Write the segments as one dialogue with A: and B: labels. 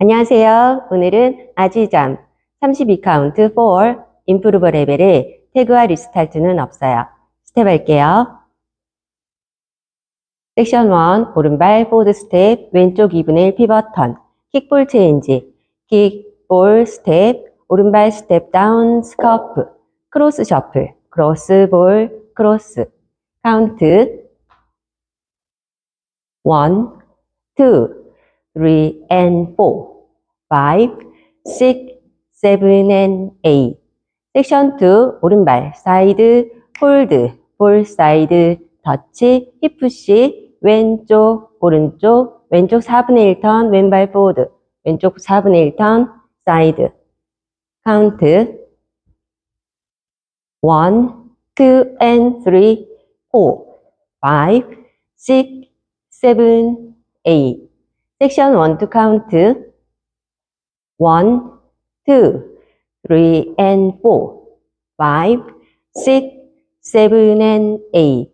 A: 안녕하세요. 오늘은 아지잠 32카운트 4 임프루버 레벨의 태그와 리스타트는 없어요. 스텝 할게요. 섹션 1 오른발 포드 스텝 왼쪽 2분의 1 피벗 턴 킥볼 체인지 킥볼 스텝 오른발 스텝 다운 스커프 크로스 셔플 크로스 볼 크로스 카운트 1 2 three and four, five, six, seven and eight. 섹션 2 오른발 사이드 홀드 볼 사이드 터치 힙푸시 왼쪽 오른쪽 왼쪽 4분의 1턴 왼발 포워드 왼쪽 4분의 1턴 사이드 카운트 1, 2 and 3, 4, 5, 6, 7, 8 섹션 1 to count 1, 2, 3 and 4, 5, 6, 7 and 8,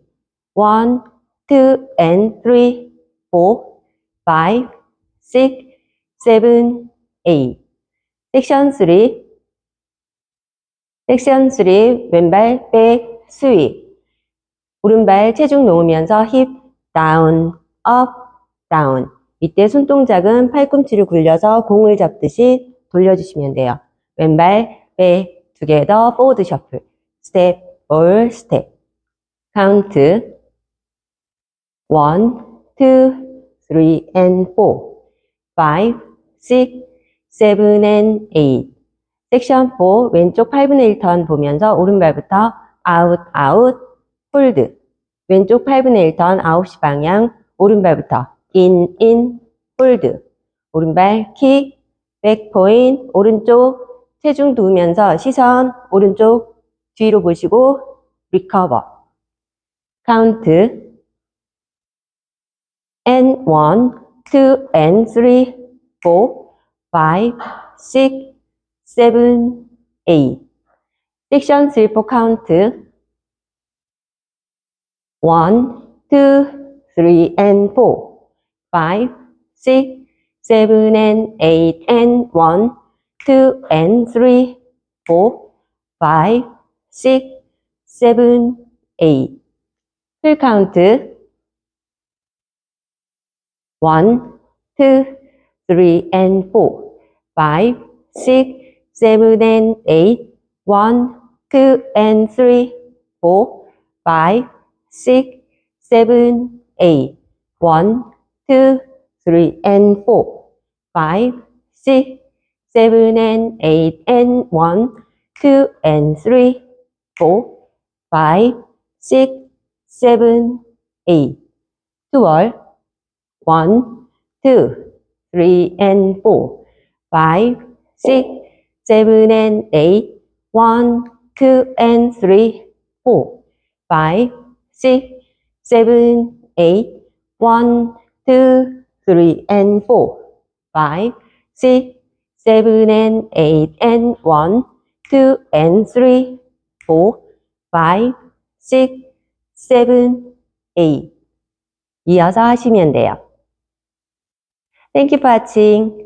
A: 1, 2 and 3, 4, 5, 6, 7, 8. 섹션 3, 섹션 3 왼발 백 스윗 오른발 체중 놓으면서 힙 다운 업 다운 이때 손동작은 팔꿈치를 굴려서 공을 잡듯이 돌려주시면 돼요. 왼발 백 투게더 포드 셔플. 스텝 올 스텝. 카운트. 1, 2, 3 and 4 5, 6, 7 and 8 섹션 4 왼쪽 8분의 1턴 보면서 오른발부터 아웃 아웃 홀드. 왼쪽 8분의 1턴 9시 방향 오른발부터 인 인 홀드 오른발 킥 백 포인 오른쪽 체중 두면서 시선 오른쪽 뒤로 보시고 리커버 카운트 and 1, 2 and 3, 4, 5, 6, 7, 8. 섹션 3 for count. 1, 2, 3 and 4, 5, 6, 7 and 8 and 1, 2 and 3, 4, 5, 6, 7, 8. 풀 카운트 1, 2, 3 and 4, 5, 6, 7 and 8, 1, 2 and 3, 4, 5, 6, 7, 8, 1, 2, 3 and 4, 5, 6, 7 and 8 and 1, 2 and 3, 4, 5, 6, 7, 8. 12, 1, 2, 3 and 4, 5, 6, 7 and 8, 1, 2 and 3, 4, 5, 6, 7, 8, 1, 2, 3 and 4, 5, 6, 7 and 8 and 1, 2 and 3, 4, 5, 6, 7, 8. 이어서 하시면 돼요. Thank you for watching.